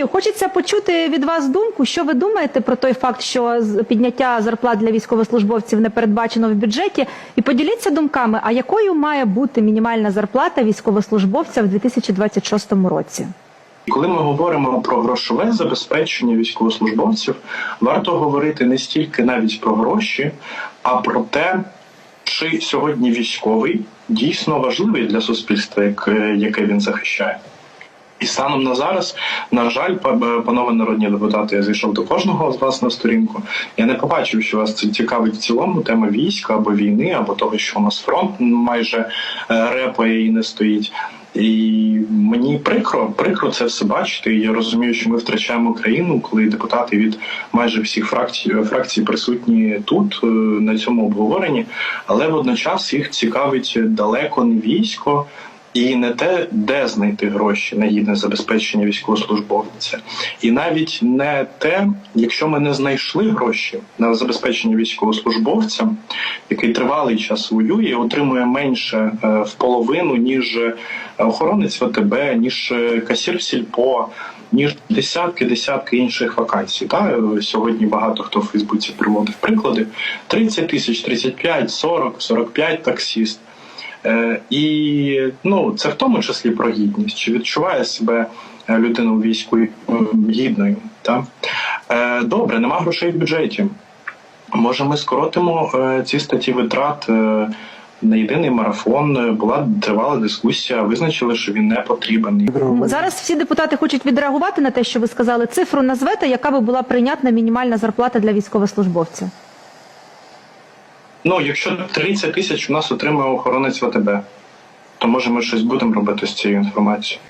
розумію. Хочеться почути від вас думку, що ви думаєте про той факт, що підняття зарплат для військовослужбовців не передбачено в бюджеті. І поділіться думками, а якою має бути мінімальна зарплата військовослужбовця в 2026 році? Коли ми говоримо про грошове забезпечення військовослужбовців, варто говорити не стільки навіть про гроші, а про те, чи сьогодні військовий дійсно важливий для суспільства, яке він захищає. І станом на зараз, на жаль, е, панове народні депутати, я зайшов до кожного з вас на сторінку. Я не побачив, що вас це цікавить в цілому тема війська або війни, або того, що у нас фронт майже е, репає і не стоїть. І мені прикро, прикро це все бачити. Я розумію, що ми втрачаємо країну, коли депутати від майже всіх фракцій фракцій присутні тут е, на цьому обговоренні, але водночас їх цікавить далеко не військо. І не те, де знайти гроші на гідне забезпечення військовослужбовця, і навіть не те, якщо ми не знайшли гроші на забезпечення військовослужбовця, який тривалий час воює, отримує менше е, в половину, ніж е, охоронець ВТБ, ніж е, касір сільпо, ніж десятки десятки інших вакансій. Та сьогодні багато хто в Фейсбуці приводив приклади: 30 тисяч, 35, 40, 45 таксіст. Е, І ну це в тому числі про гідність. Чи відчуває себе е, людина у війську гідною? Та? Е, Добре, нема грошей в бюджеті. Може, ми скоротимо ці статті витрат на єдиний марафон. Була тривала дискусія, визначили, що він не потрібен. Зараз всі депутати хочуть відреагувати на те, що ви сказали. Цифру назвете, яка би була прийнятна мінімальна зарплата для військовослужбовця. Ну, якщо 30 тисяч у нас отримує охоронець ВТБ, то може ми щось будемо робити з цією інформацією.